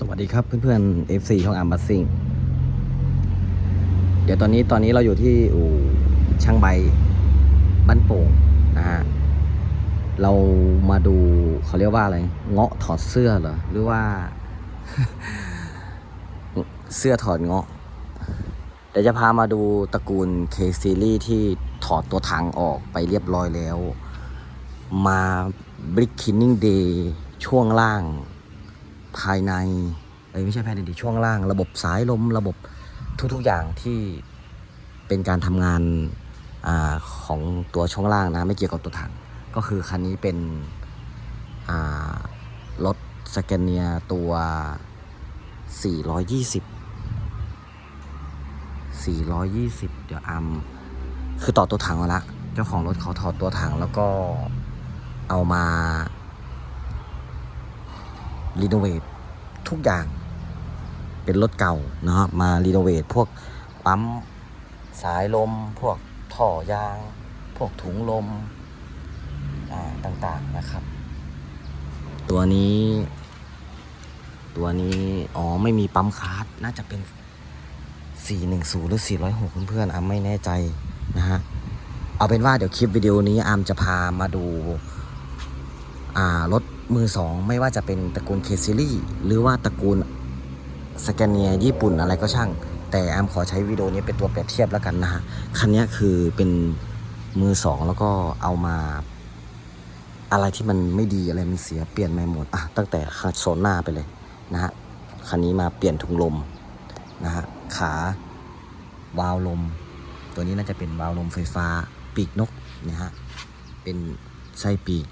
สวัสดีครับเพื่อนๆ FC ช่องอาร์มบัสซิงเดี๋ยวตอนนี้ตอนนี้เราอยู่ที่อู่ช่างใบบ้านโป่งนะฮะเรามาดูเขาเรียกว่าอะไร เงาะถอดเสื้อเหรอ หรือว่า เสื้อถอดเงาะ เดี๋ยวจะพามาดูตระกูล K Series ที่ถอดตัวถังออกไปเรียบร้อยแล้ว มา Brick Cleaning Day ช่วงล่าง ภายในเอ้ยไม่ใช่ภายในดิช่วงล่าง ระบบสายลมระบบทุก ๆอย่างที่เป็นการทำงานอาของตัวช่วงล่างนะ ไม่เกี่ยวกับตัวถัง ก็คือคันนี้เป็นรถสแกนเนียตัว 420 420 เดี๋ยวอัมคือต่อตัวถังมาละ เจ้าของรถเขาถอดตัวถังแล้วก็เอามา รีโนเวททุกอย่าง เป็นรถเก่านะครับมารีโนเวทพวกปั๊มสายลม พวกท่อยาง พวกถุงลมอ่าต่างๆนะครับ ตัวนี้ ตัวนี้ อ๋อ ไม่มีปั๊มคาร์ดน่าจะเป็น 410 หรือ 406 เพื่อนๆอามไม่แน่ใจนะฮะ เอาเป็นว่าเดี๋ยวคลิปวิดีโอนี้อามจะพามาดู อ่ารถ มือสองไม่ว่าจะเป็นตระกูลเคซิลี่หรือว่าตระกูลสแกนเนียญี่ปุ่นอะไรก็ช่าง แต่แอมขอใช้วิดีโอนี้เป็นตัวเปรียบเทียบแล้วกันนะฮะคันนี้คือเป็นมือสองแล้วก็เอามาอะไรที่มันไม่ดีอะไรมันเสียเปลี่ยนใหม่หมดอะตั้งแต่โซนหน้าไปเลยนะฮะคันนี้มาเปลี่ยนถุงลมนะฮะขาวาล์วลม ตัวนี้น่าจะเป็นวาล์วลมไฟฟ้า ปีกนกนะฮะเป็นไส้ปีก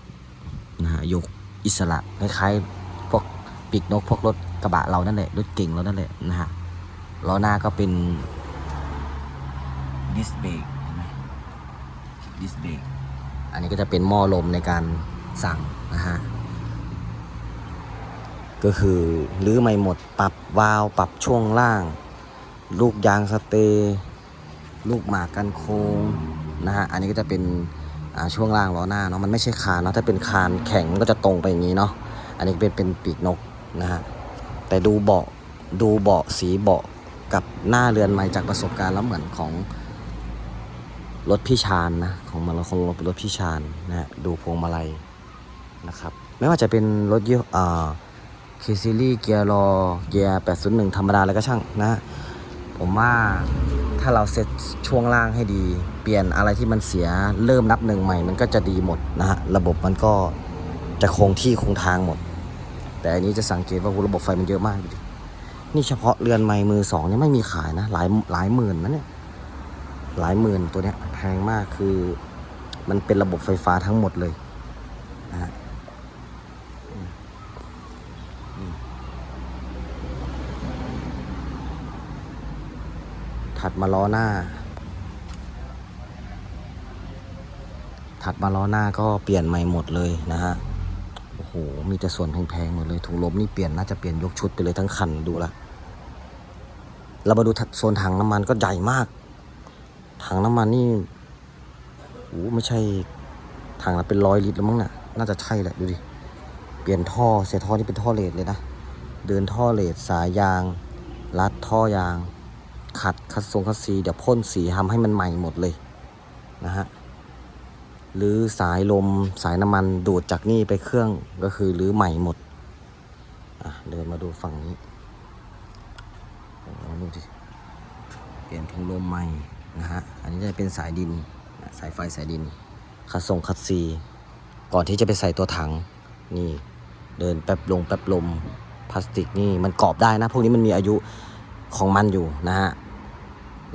นะฮะยก อิสระคล้ายๆพวกปีกนกพวกรถกระบะเรานั่นแหละรถเก่งเรานั่นแหละนะฮะล้อหน้าก็เป็นดิสเบรกเห็นไหมดิสเบรกอันนี้ก็จะเป็นหม้อลมในการสั่งนะฮะก็คือรื้อใหม่หมดปรับวาล์วปรับช่วงล่าง ลูกยางสเตย์ลูกหมากกันโค้งนะฮะอันนี้ก็จะเป็น ช่วงล่างล้อหน้าเนาะมันไม่ใช่คานเนาะถ้าเป็นคานแข็งก็จะตรงไปอย่างนี้เนาะอันนี้เป็นเป็นปีกนกนะฮะแต่ดูเบาะดูเบาะสีเบาะกับหน้าเรือนใหม่จากประสบการณ์แล้วเหมือนของรถพี่ชานนะของมันของรถพี่ชานนะฮะดูพวงมาลัยนะครับไม่ว่าจะเป็นรถยี่ห้ออ่าเคซิลี่เกียร์รอเกียร์801 ธรรมดาอะไรก็ช่างนะ ผมว่าถ้าเราเซ็ตช่วงล่างให้ดี เปลี่ยนอะไรที่มันเสียเริ่มนับหนึ่งใหม่ มันก็จะดีหมดนะฮะระบบมันก็จะคงที่คงทางหมด แต่อันนี้จะสังเกตว่าระบบไฟมันเยอะมากนี่เฉพาะเรือนไม้มือสองเนี่ยไม่มีขายนะหลายหลายหมื่นนะเนี่ยหลายหมื่นตัวเนี้ยแพงมากคือมันเป็นระบบไฟฟ้าทั้งหมดเลยนะฮะถัดมาล้อหน้า ถัดมาล้อหน้าก็เปลี่ยนใหม่หมดเลยนะฮะ โอ้โห มีแต่ส่วนแพงๆหมดเลย ถุงลมนี่เปลี่ยนน่าจะเปลี่ยนยกชุดไปเลยทั้งคันดูละ เรามาดูโซนถังน้ำมันก็ใหญ่มาก ถังน้ำมันนี่โอ้โหไม่ใช่ถังละเป็นร้อยลิตรแล้วมั้งน่ะ น่าจะใช่แหละดูดิ เปลี่ยนท่อเสียท่อนี่เป็นท่อเลดเลยนะ เดินท่อเลดสายยาง รัดท่อยาง ขัดคัดทรงคัดสีเดี๋ยวพ่นสีทำให้มันใหม่หมดเลยนะฮะ หรือสายลมสายน้ำมันดูดจากนี่ไปเครื่องก็คือหรือใหม่หมดเดินมาดูฝั่งนี้โอ้ดูดิเปลี่ยนถุงลมใหม่นะฮะอันนี้จะเป็นสายดินสายไฟสายดินคัดส่งคัดซี ก่อนที่จะไปใส่ตัวถังนี่เดินแป๊บลงแป๊บลมพลาสติกนี่มันกรอบได้นะ พวกนี้มันมีอายุของมันอยู่นะฮะ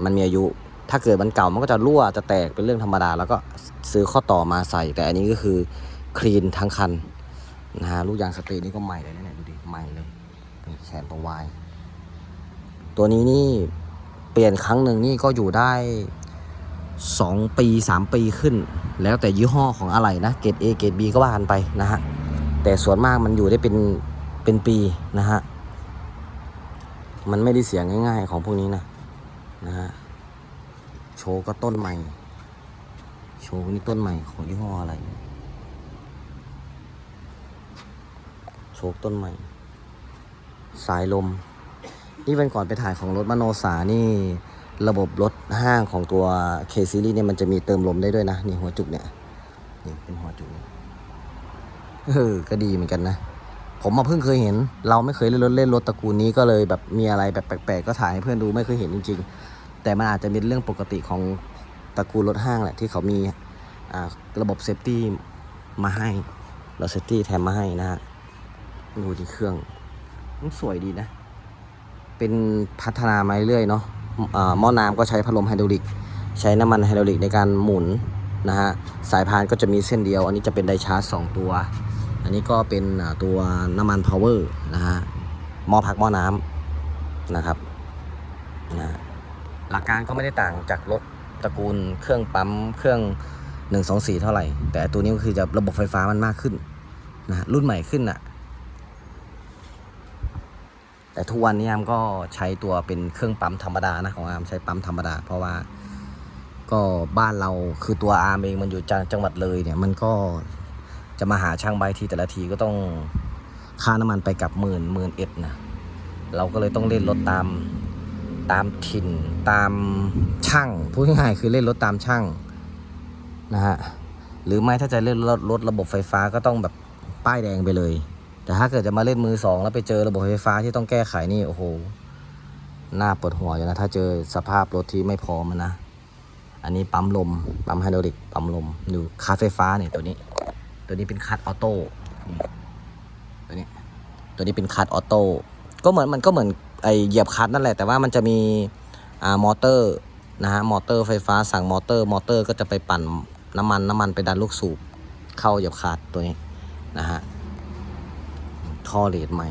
มันมีอายุถ้าเกิดมันเก่ามันก็จะรั่วจะแตกเป็นเรื่องธรรมดา แล้วก็ ซื้อข้อต่อมาใส่ แต่อันนี้ก็คือคลีนทั้งคันนะฮะลูกยางสตย์นี่ก็ใหม่เลยนะเนี่ยดูดิใหม่เลยแขนตัววายตัวนี้นี่เปลี่ยนครั้งหนึ่งนี่ก็อยู่ได้สองปีสามปีขึ้น แล้วแต่ยี่ห้อของอะไรนะเกรด A เกรด B ก็ว่ากันไปนะฮะแต่ส่วนมากมันอยู่ได้เป็นเป็นปีนะฮะมันไม่ได้เสียงง่าย ๆ ของพวกนี้นะนะฮะโชว์ก็ต้นใหม่ ชว์นี่ต้นใหม่ของยี่ห้ออะไร โชว์ต้นใหม่ สายลม นี่วันก่อนไปถ่ายของรถมโนสานี่ระบบรถห้างของตัว K Series เนี่ยมันจะมีเติมลมได้ด้วยนะ นี่หัวจุกเนี่ย นี่เป็นหัวจุกเนี่ยเออก็ดีเหมือนกันนะ ผมมาเพิ่งเคยเห็น เราไม่เคยเล่นรถเล่นรถตระกูลนี้ก็เลยแบบมีอะไรแบบแปลกๆก็ถ่ายให้เพื่อนดูไม่เคยเห็นจริง ๆ แต่มันอาจจะเป็นเรื่องปกติของ ตระกูลรถห้างแหละที่เขามีระบบเซฟตี้มาให้เราเซฟตี้แถมมาให้นะฮะดูที่เครื่องมันสวยดีนะ เป็นพัฒนามาเรื่อยเนาะอ่าหม้อน้ำก็ใช้พัดลมไฮดรอลิก ใช้น้ำมันไฮดรอลิกในการหมุนนะฮะสายพานก็จะมีเส้นเดียว อันนี้จะเป็นไดชาร์จสองตัว อันนี้ก็เป็นตัวน้ำมันพาวเวอร์นะฮะหม้อพักหม้อน้ำนะครับนะหลักการก็ไม่ได้ต่างจากรถ ตระกูลเครื่องปั๊มเครื่อง 124 เท่าไหร่ แต่ตัวนี้ก็คือจะระบบไฟฟ้ามันมากขึ้นนะรุ่นใหม่ขึ้นอะแต่ทุกวันนี้อามก็ใช้ตัวเป็นเครื่องปั๊มธรรมดานะของอามใช้ปั๊มธรรมดา เพราะว่าก็บ้านเราคือตัวอาร์มเองมันอยู่จังจังหวัดเลยเนี่ยมันก็จะมาหาช่างใบทีแต่ละทีก็ต้องค่าน้ำมันไปกับหมื่นหมื่นเอ็ดนะเราก็เลยต้องเล่นรถตาม ตามถิ่นตามช่างพูดง่ายๆคือเล่นรถตามช่างนะฮะหรือไม่ถ้าจะเล่นรถรถระบบไฟฟ้าก็ต้องแบบป้ายแดงไปเลย แต่ถ้าเกิดจะมาเล่นมือสองแล้วไปเจอระบบไฟฟ้าที่ต้องแก้ไขนี่โอ้โหหน่าปวดหัวอยู่นะถ้าเจอสภาพรถที่ไม่พร้อมนะอันนี้ปั๊มลมปั๊มไฮดรอลิกปั๊มลมอยู่คาไฟฟ้าเนี่ยตัวนี้ ตัวนี้เป็นคัตออโต้ตัวนี้ตัวนี้เป็นคัตออโต้ก็เหมือนมันก็เหมือน ไอเหยียบคัตนั่นแหละแต่ว่ามันจะมีอ่ามอเตอร์นะฮะมอเตอร์ไฟฟ้าสั่งมอเตอร์ มอเตอร์ก็จะไปปั่นน้ำมันน้ำมันไปดันลูกสูบเข้าเหยียบคัตตัวนี้นะฮะท่อเลดใหม่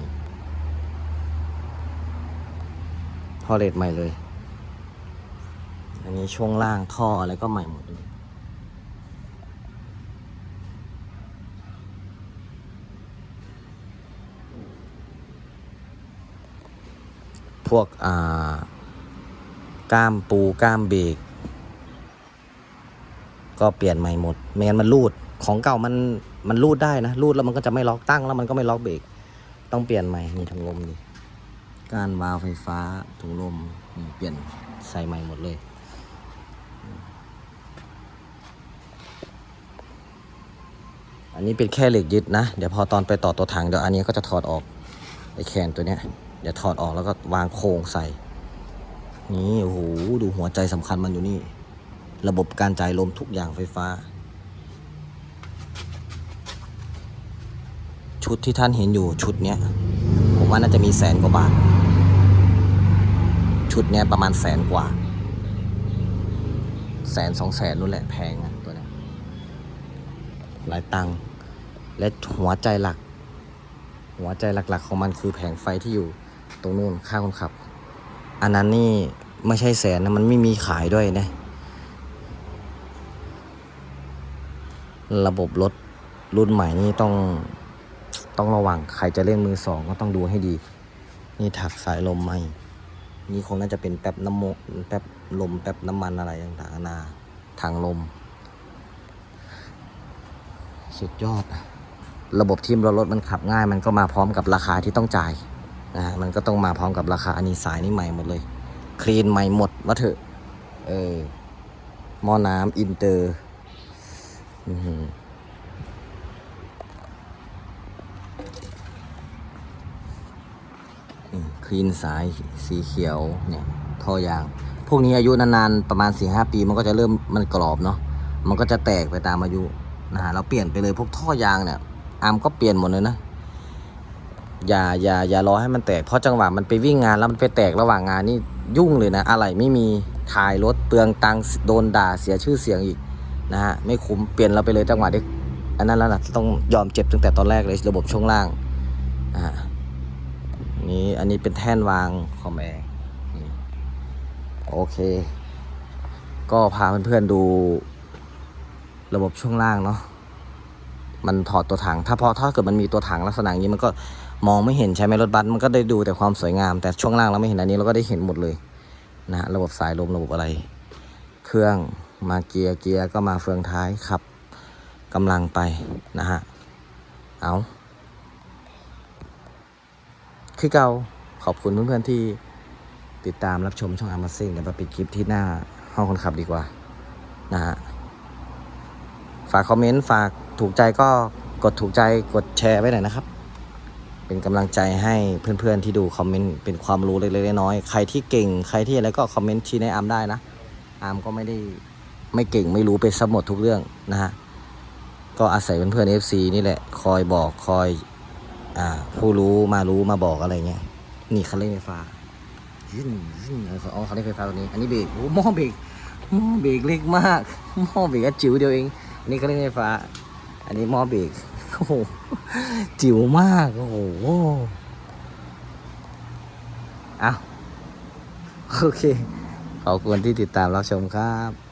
ท่อเลดใหม่เลย อันนี้ช่วงล่างท่ออะไรก็ใหม่หมดเลย พวกอ่าก้ามปูก้ามเบรกก็เปลี่ยนใหม่หมดไม่งั้นมันรูดของเก่ามันมันรูดได้นะรูดแล้วมันก็จะไม่ล็อกตั้งแล้วมันก็ไม่ล็อกเบรกต้องเปลี่ยนใหม่นี่ถุงลมนี่กานวาล์วไฟฟ้าถุงลมนี่เปลี่ยนใส่ใหม่หมดเลย อันนี้เป็นแค่เหล็กยึดนะ เดี๋ยวพอตอนไปต่อตัวถังเดี๋ยวอันนี้ก็จะถอดออกไอแคนตัวเนี้ย เดี๋ยวถอดออกแล้วก็วางโครงใส่ นี่โอ้โหดูหัวใจสำคัญมันอยู่นี่ ระบบการจ่ายลมทุกอย่างไฟฟ้า ชุดที่ท่านเห็นอยู่ชุดเนี้ย ผมว่าน่าจะมีแสนกว่าบาท ชุดเนี้ยประมาณแสนกว่า แสนสองแสนนู่นแหละแพงอะตัวเนี้ยหลายตังค์และหัวใจหลัก หัวใจหลักๆของมันคือแผงไฟที่อยู่ ตรงนู้นข้างคนขับ อันนั้นนี่ไม่ใช่แสนนะมันไม่มีขายด้วยนะ ระบบรถรุ่นใหม่นี่ต้องต้องระวังใครจะเล่นมือสองก็ต้องดูให้ดี นี่ถักสายลมใหม่นี่คงน่าจะเป็นแป๊บน้ำโมแป๊บลมแป๊บน้ำมันอะไรต่างๆนานาถังลม สุดยอด ระบบทีมรถรถมันขับง่าย มันก็มาพร้อมกับราคาที่ต้องจ่าย นะฮะมันก็ต้องมาพร้อมกับราคาอันนี้สายนี่ใหม่หมดเลย คลีนใหม่หมดว่าเถอะ เออหม้อน้ำอินเตอร์อื้อหือนี่คลีนสายสีเขียวเนี่ยท่อยาง พวกนี้อายุนานๆ ประมาณ4ีหปีมันก็จะเริ่มมันกรอบเนาะมันก็จะแตกไปตามอายุนะฮะเราเปลี่ยนไปเลยพวกท่อยางเนี่ย อามก็เปลี่ยนหมดเลยนะ อย่าอย่าอย่ารอให้มันแตกเพราะจังหวะมันไปวิ่งงานแล้วมันไปแตกระหว่างงานนี่ยุ่งเลยนะ อะไรไม่มีถ่ายรถเปลืองตังโดนด่าเสียชื่อเสียงอีกนะฮะไม่คุ้มเปลี่ยนเราไปเลยจังหวะที่อันนั้นแล้วนะต้องยอมเจ็บตั้งแต่ตอนแรกเลยระบบช่วงล่างอ่านี่อันนี้เป็นแท่นวางคอมแอร์โอเค ก็พาเพื่อนๆดูระบบช่วงล่างเนาะมันถอดตัวถัง ถ้าพอถ้าเกิดมันมีตัวถังลักษณะนี้มันก็ มองไม่เห็นใช่ไหมรถบัสมันก็ได้ดูแต่ความสวยงาม แต่ช่วงล่างเราไม่เห็นอันนี้เราก็ได้เห็นหมดเลยนะฮะระบบสายลมระบบอะไร เครื่องมาเกียร์เกียร์ก็มาเฟืองท้ายขับกำลังไปนะฮะเอาคือเก่าขอบคุณเพื่อนๆที่ติดตามรับชมช่องอามาซิ่งเดี๋ยวมาปิดคลิปที่หน้าห้องคนขับดีกว่านะฮะฝากคอมเมนต์ฝากถูกใจก็กดถูกใจกดแชร์ไว้หน่อยนะครับ เป็นกำลังใจให้เพื่อนๆที่ดูคอมเมนต์เป็นความรู้เล็กๆน้อยๆใครที่เก่งใครที่อะไรก็คอมเมนต์ชี้แนะอาร์มได้นะอาร์มก็ไม่ได้ไม่เก่งไม่รู้ไปซะหมดทุกเรื่องนะฮะก็อาศัยเพื่อนๆ FC นี่แหละคอยบอกคอยอ่าผู้รู้มารู้มาบอกอะไรเงี้ยนี่คันเร่งไฟฟ้ายึ่นยึ่นเอาเอาคันเร่งไฟฟ้าตัวนี้ อันนี้เบรกโอ้หม้อเบรกหม้อเบรกเล็กมากหม้อเบรกจิ๋วเดียวเองอันนี้คันเร่งไฟฟ้า อันนี้หม้อเบรก โอ้โห จิ๋วมาก โอ้โหเอาโอเค ขอบคุณที่ติดตามรับชมครับ